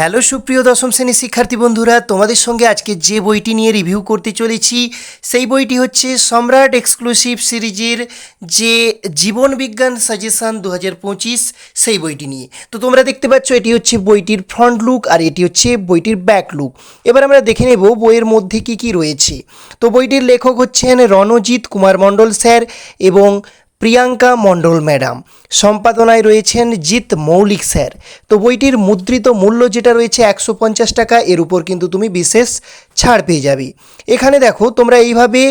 Hello সুপ্রিয় দশম শ্রেণির শিক্ষার্থী বন্ধুরা, তোমাদের সঙ্গে আজকে যে বইটি নিয়ে রিভিউ করতে চলেছি, সেই বইটি হচ্ছে সম্রাট এক্সক্লুসিভ সিরিজের যে জীবন বিজ্ঞান সাজেশান দু হাজার পঁচিশ, সেই বইটি নিয়ে। তো তোমরা দেখতে পাচ্ছ, এটি হচ্ছে বইটির ফ্রন্ট লুক আর এটি হচ্ছে বইটির ব্যাক লুক এবার আমরা দেখে নেব বইয়ের মধ্যে কি কি রয়েছে। তো বইটির লেখক হচ্ছেন রণজিৎ কুমার মণ্ডল স্যার এবং প্রিয়াঙ্কা মণ্ডল, ম্যাডাম। সম্পাদনায় রয়েছেন জিৎ মৌলিক, স্যার। তো বইটির মুদ্রিত মূল্য যেটা রয়েছে একশো পঞ্চাশ টাকা, এর উপর কিন্তু তুমি বিশেষ ছাড় পেয়ে যাবে। এখানে দেখো, তোমরা এইভাবে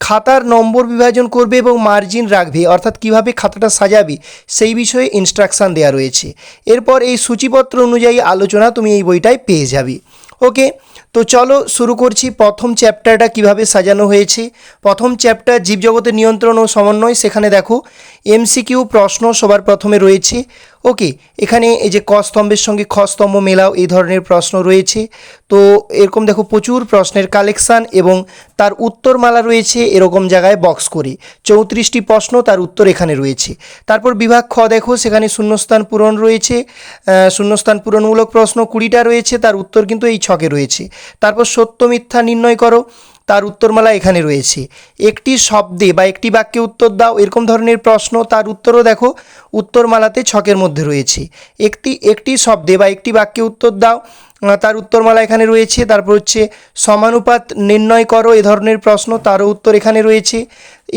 খাতার নম্বর বিভাজন করবে এবং মার্জিন রাখবে, অর্থাৎ কীভাবে খাতাটা সাজাবে, সেই বিষয়ে ইনস্ট্রাকশান দেওয়া রয়েছে। এরপর এই সূচিপত্র অনুযায়ী আলোচনা তুমি এই বইটায় পেয়ে যাবে। ওকে তো চলো শুরু করছি প্রথম চ্যাপ্টারটা কীভাবে সাজানো হয়েছে। প্রথম চ্যাপ্টার জীবজগতের নিয়ন্ত্রণ ও সমন্বয়, সেখানে দেখো এমসিকিউ প্রশ্ন সবার প্রথমে রয়েছে। ওকে, এখানে এই যে ক স্তম্ভের সঙ্গে খ স্তম্ভ মেলাও এই ধরনের প্রশ্ন রয়েছে। তো এরকম দেখো প্রচুর প্রশ্নের কালেকশান এবং তার উত্তরমালা রয়েছে এরকম জায়গায় বক্স করে। চৌত্রিশটি প্রশ্ন তার উত্তর এখানে রয়েছে। তারপর বিভাগ খ দেখো, সেখানে শূন্যস্থান পূরণ রয়েছে। শূন্যস্থান পূরণমূলক প্রশ্ন কুড়িটা রয়েছে, তার উত্তর কিন্তু এই ছকে রয়েছে। তারপর সত্য মিথ্যা নির্ণয় করো। তার উত্তরমালা এখানে রয়েছে। একটি শব্দে বা একটি বাক্যে উত্তর দাও, এরকম ধরনের প্রশ্ন, তার উত্তরও দেখো, উত্তরমালাতে ছকের মধ্যে রয়েছে। একটি একটি শব্দে বা একটি বাক্যে উত্তর দাও তার উত্তরমালা এখানে রয়েছে, তারপর হচ্ছে সমানুপাত নির্ণয় করো, এ ধরনের প্রশ্ন, তারও উত্তর এখানে রয়েছে।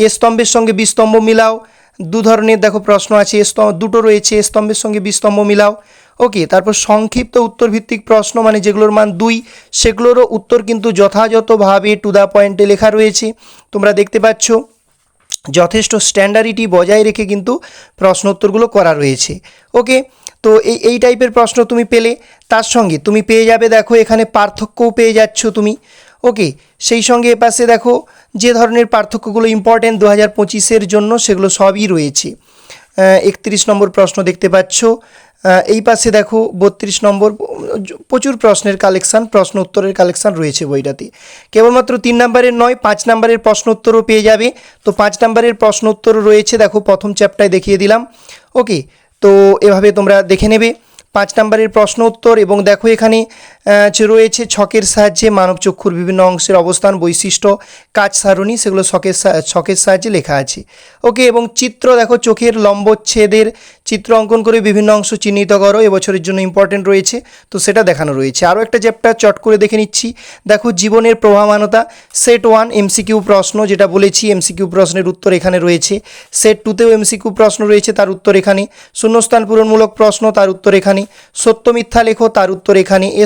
এ স্তম্ভের সঙ্গে বিস্তম্ভ মিলাও, দু ধরনের দেখো প্রশ্ন আছে স্তম্ভ, দুটো রয়েছে স্তম্ভের সঙ্গে বিস্তম্ভ মিলাও। ওকে তারপর সংক্ষিপ্ত উত্তর ভিত্তিক প্রশ্ন মানে যেগুলোর মান দুই, সেগুলোরও উত্তর কিন্তু যথাযথভাবে টু দ্য পয়েন্টে লেখা রয়েছে। তোমরা দেখতে পাচ্ছ, যথেষ্ট স্ট্যান্ডার্ডিটি বজায় রেখে কিন্তু প্রশ্ন উত্তরগুলো করা রয়েছে। ওকে তো এই এই টাইপের প্রশ্ন তুমি পেলে, তার সঙ্গে তুমি পেয়ে যাবে, দেখো, এখানে পার্থক্যও পেয়ে যাচ্ছ তুমি। ওকে সেই সঙ্গে এপাশে দেখো, যে ধরনের পার্থক্যগুলো ইম্পর্টেন্ট দু হাজার পঁচিশের জন্য, সেগুলো সবই রয়েছে। একত্রিশ নম্বর প্রশ্ন দেখতে পাচ্ছ। এই পাশে দেখো বত্রিশ নম্বর, প্রচুর প্রশ্নের কালেকশান, প্রশ্ন উত্তরের কালেকশান রয়েছে বইটাতে। কেবলমাত্র তিন নম্বরের নয়, পাঁচ নম্বরের প্রশ্ন উত্তরও পেয়ে যাবে। তো পাঁচ নম্বরের প্রশ্ন উত্তরও রয়েছে, দেখো প্রথম চ্যাপ্টারে দেখিয়ে দিলাম। ওকে, তো এভাবে তোমরা দেখে নেবে। পাঁচ নম্বরের প্রশ্ন উত্তর এবং দেখো এখানে রয়েছে ছকের সাহায্যে মানব চক্ষুর বিভিন্ন অংশের অবস্থান, বৈশিষ্ট্য, কাজ সারণী, সেগুলো ছকের ছকের সাহায্যে লেখা আছে। ওকে, এবং চিত্র দেখো, চোখের লম্বচ্ছেদের চিত্র অঙ্কন করে বিভিন্ন অংশ চিহ্নিত করো, এবছরের জন্য ইম্পর্টেন্ট রয়েছে। তো সেটা দেখানো রয়েছে। আরও একটা চ্যাপ্টার চট করে দেখে নিচ্ছি। দেখো, জীবনের প্রভামানতা সেট ওয়ান এমসিকিউ প্রশ্ন, যেটা বলেছি এমসিকিউ প্রশ্নের উত্তর এখানে রয়েছে। সেট টুতেও এমসিকিউ প্রশ্ন রয়েছে, তার উত্তর এখানে। শূন্যস্থান পূরণমূলক প্রশ্ন, তার উত্তর এখানে। সত্য মিথ্যা লেখো, তার উত্তর এখানে। এ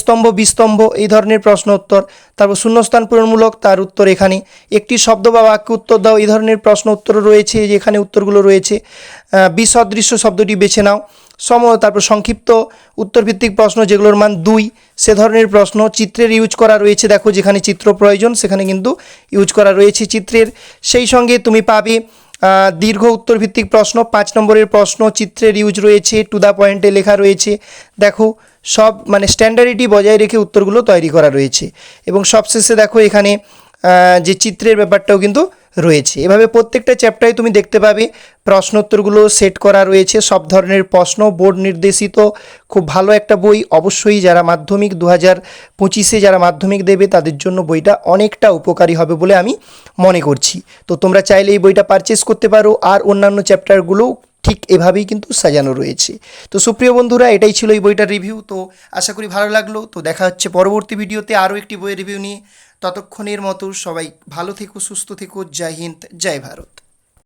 স্তম্ভ বিস্তম্ভ এই ধরনের প্রশ্ন উত্তর। তারপর শূন্যস্থান পূরণমূলক তার উত্তর এখানে। একটি শব্দ বা বাক্য উত্তর দাও, এই ধরনের প্রশ্ন উত্তর রয়েছে যেখানে উত্তরগুলো রয়েছে। বিসদৃশ্য শব্দটি বেছে নাও। সম তারপর সংক্ষিপ্ত উত্তরভিত্তিক প্রশ্ন যেগুলোর মান দুই, সে ধরনের প্রশ্ন চিত্রের ইউজ করা রয়েছে। দেখো যেখানে চিত্র প্রয়োজন, সেখানে কিন্তু ইউজ করা রয়েছে চিত্রের। সেই সঙ্গে তুমি পাবে দীর্ঘ উত্তরভিত্তিক প্রশ্ন, পাঁচ নম্বরের প্রশ্ন, চিত্রের ইউজ রয়েছে টু দ্য পয়েন্টে লেখা রয়েছে। দেখো, সব মানে স্ট্যান্ডার্ডিটি বজায় রেখে উত্তরগুলো তৈরি করা রয়েছে। এবং সবশেষে দেখো এখানে যে চিত্রের ব্যাপারটাও কিন্তু রয়েছে। এভাবে প্রত্যেকটা চ্যাপ্টারে তুমি দেখতে পাবে প্রশ্নোত্তরগুলো সেট করা রয়েছে। সব ধরনের প্রশ্ন বোর্ড নির্দেশিত, খুব ভালো একটা বই। অবশ্যই যারা মাধ্যমিক দু হাজার পঁচিশে যারা মাধ্যমিক দেবে, তাদের জন্য বইটা অনেকটা উপকারী হবে বলে আমি মনে করছি। তো তোমরা চাইলে এই বইটা পারচেস করতে পারো আর অন্যান্য চ্যাপ্টারগুলোও ঠিক এভাবেই কিন্তু সাজানো রয়েছে। তো সুপ্রিয় বন্ধুরা, এটাই ছিল এই বইটার রিভিউ তো আশা করি ভালো লাগল। তো দেখা হচ্ছে পরবর্তী ভিডিওতে আরও একটি বইয়ের রিভিউ নিয়ে। ততক্ষণের মতো সবাই ভালো থেকো সুস্থ থেকো। জয় হিন্দ জয় ভারত।